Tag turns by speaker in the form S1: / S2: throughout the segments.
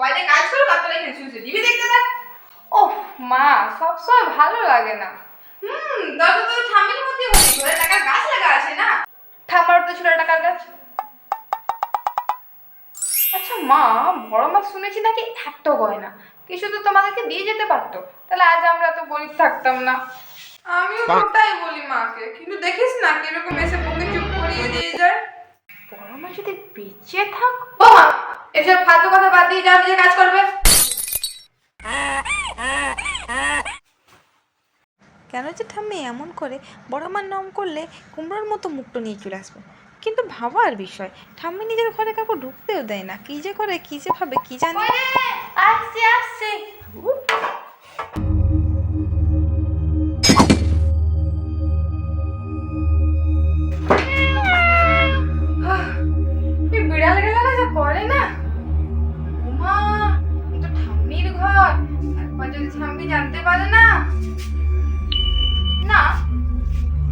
S1: মোবাইলে কাজ করো তারপরে এখানে শুনছে টিভি দেখতে থাক ও মা সবসময় ভালো লাগে না। হুম দরজা তো থামের মধ্যে ঘরে টাকার গাছ লাগা আছে না? থামার তো ছিল টাকার গাছ। আচ্ছা মা বড় মা শুনেছি নাকি এত গয়না। কিছু তো তোমাদেরকে দিয়ে যেতে পারতো। তাহলে আজ আমরা তো গরিব থাকতাম না। আমিও তাই বলি মাকে। কিন্তু দেখিস না কীরকম এসে বন্ধু চুপ করিয়ে দিয়ে যায়। বড় মা যদি বেঁচে থাক বাবা এসব ফালতু কথা বাদ দিয়ে যাও নিজে কাজ করবে।
S2: কেন যে ঠাম্মি এমন করে? বড় মার নাম করলে কুমড়োর মতো মুখটা নিয়ে চলে আসবে। কিন্তু ভাবার বিষয় ঠাম্মি নিজের ঘরে কাউকে ঢুকতেও দেয় না। কি যে করে কি যে ভাবে কি জানি।
S1: আসছে আসছে। একবার জানতে পারে না। না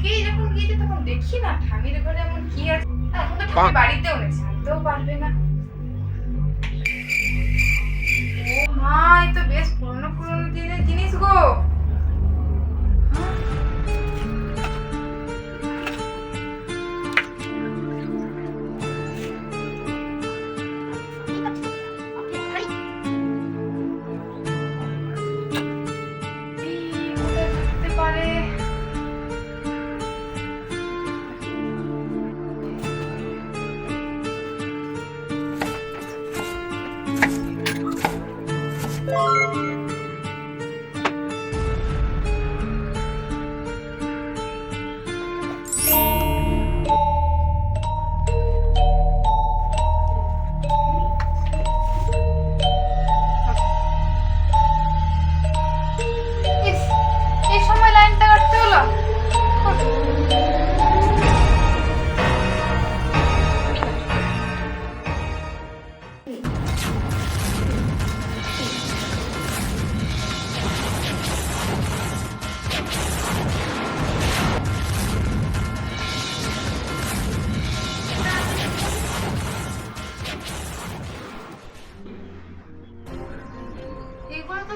S1: কে যখন গিয়েছে তখন দেখি না। ঠামির ঘরে এমন কি আছে? আর এখন তো ঠামি বাড়িতেও নেই জানতেও পারবে না। ও মা এই তো বেশ পুরনো পুরনো দিনের জিনিস গো।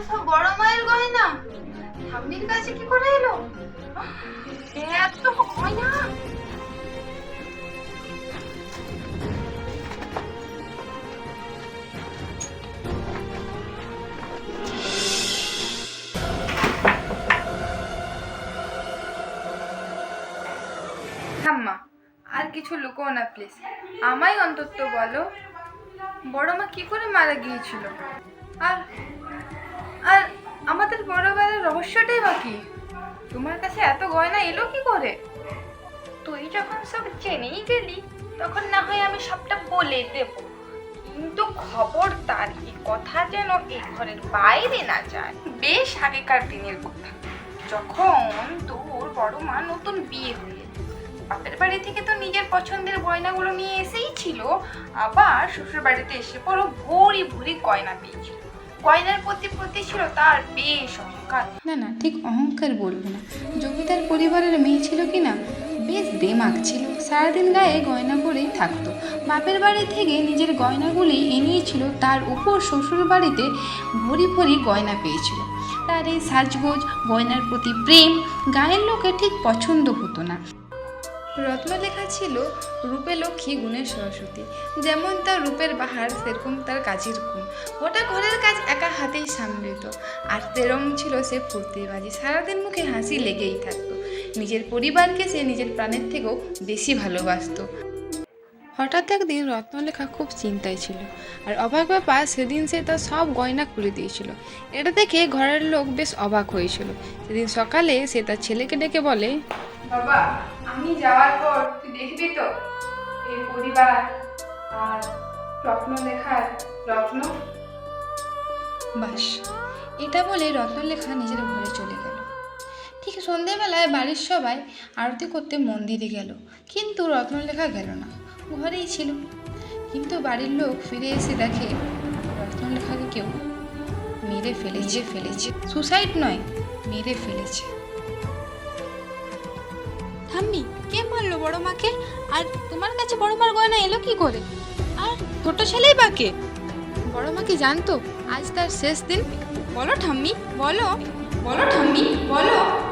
S1: সব বড় মায়ের গয়না। ঠাম্মির কাছে কি করে এলো? এত গয়না। ঠাম্মা, আর কিছু লুকো না প্লিজ আমায় অন্তত বলো, বড় মা কি করে মারা গিয়েছিল? আর আর আমাদের বড় বেলার রহস্যটাই বা কি? তোমার কাছে এত গয়না এলো কি করে? তুই যখন সব জেনেই গেলি, তখন না হয় আমি সবটা বলে দেব। কিন্তু খবরদার এই কথা যেন এই ঘরের বাইরে না যায়। বেশ আগেকার দিনের কথা। যখন তোর বড় মা নতুন বিয়ে হয়ে বাপের বাড়ি থেকে তো নিজের পছন্দের গয়নাগুলো নিয়ে এসেই ছিল, আবার শ্বশুর বাড়িতে এসে পরও ভরি ভরি গয়না পেয়েছিল। গয়নার প্রতি প্রতি ছিল তার বেশ অহংকার।
S3: না না, ঠিক অহংকার বলব না। জমিদার পরিবারের মেয়ে ছিল কি না? বেশ দেমাগ ছিল। সারাদিন গায়ে গয়না পরেই থাকতো। বাপের বাড়ি থেকে নিজের গয়নাগুলি এনেছিল, তার উপর শ্বশুর বাড়িতে ভরি ভরি গয়না পেয়েছিল। তার এই সাজগোজ, গয়নার প্রতি প্রেম গায়ের লোকে ঠিক পছন্দ হতো না। রত্নলেখা ছিল রূপে লক্ষ্মী গুণের সরস্বতী। যেমন তার রূপের বাহার, সেরকম তার কাজের গুণ। ওটা ঘরের কাজ একা হাতেই সামলিত। আর তেরম ছিল সে ফুর্তিবাজি। সারাদিন মুখে হাসি লেগেই থাকতো। নিজের পরিবারকে সে নিজের প্রাণের থেকেও বেশি ভালোবাসতো। হঠাৎ একদিন রত্নলেখা খুব চিন্তায় ছিল। আর অবাক ব্যাপার, সেদিন সে তার সব গয়না খুলে দিয়েছিল। এটা দেখে ঘরের লোক বেশ অবাক হয়েছিল। সেদিন সকালে সে তার ছেলেকে ডেকে বলে
S1: বাবা, আমি যাওয়ার পর তুই দেখবি তো? এই পরিবার আর রত্ন লেখার রত্ন?
S3: বাস, এটা বলে রত্নলেখা নিজের ঘরে চলে গেল। ঠিক সন্ধেবেলায় বাড়ির সবাই আরতি করতে মন্দিরে গেল, কিন্তু রত্নলেখা গেল না, ঘরেই ছিল। কিন্তু বাড়ির লোক ফিরে এসে দেখে রত্নলেখাকে কেউ মেরে ফেলেছে ফেলেছে। সুসাইড নয়, মেরে ফেলেছে। ঠাম্মি কে মারলো বড় মাকে? আর তোমার কাছে বড় মার গয়না এলো কি করে? আর ছোট ছেলেই বা কে? বড় মা কি জানতো? আজ তার শেষ দিন? বলো ঠাম্মি, বলো। বলো ঠাম্মি, বলো।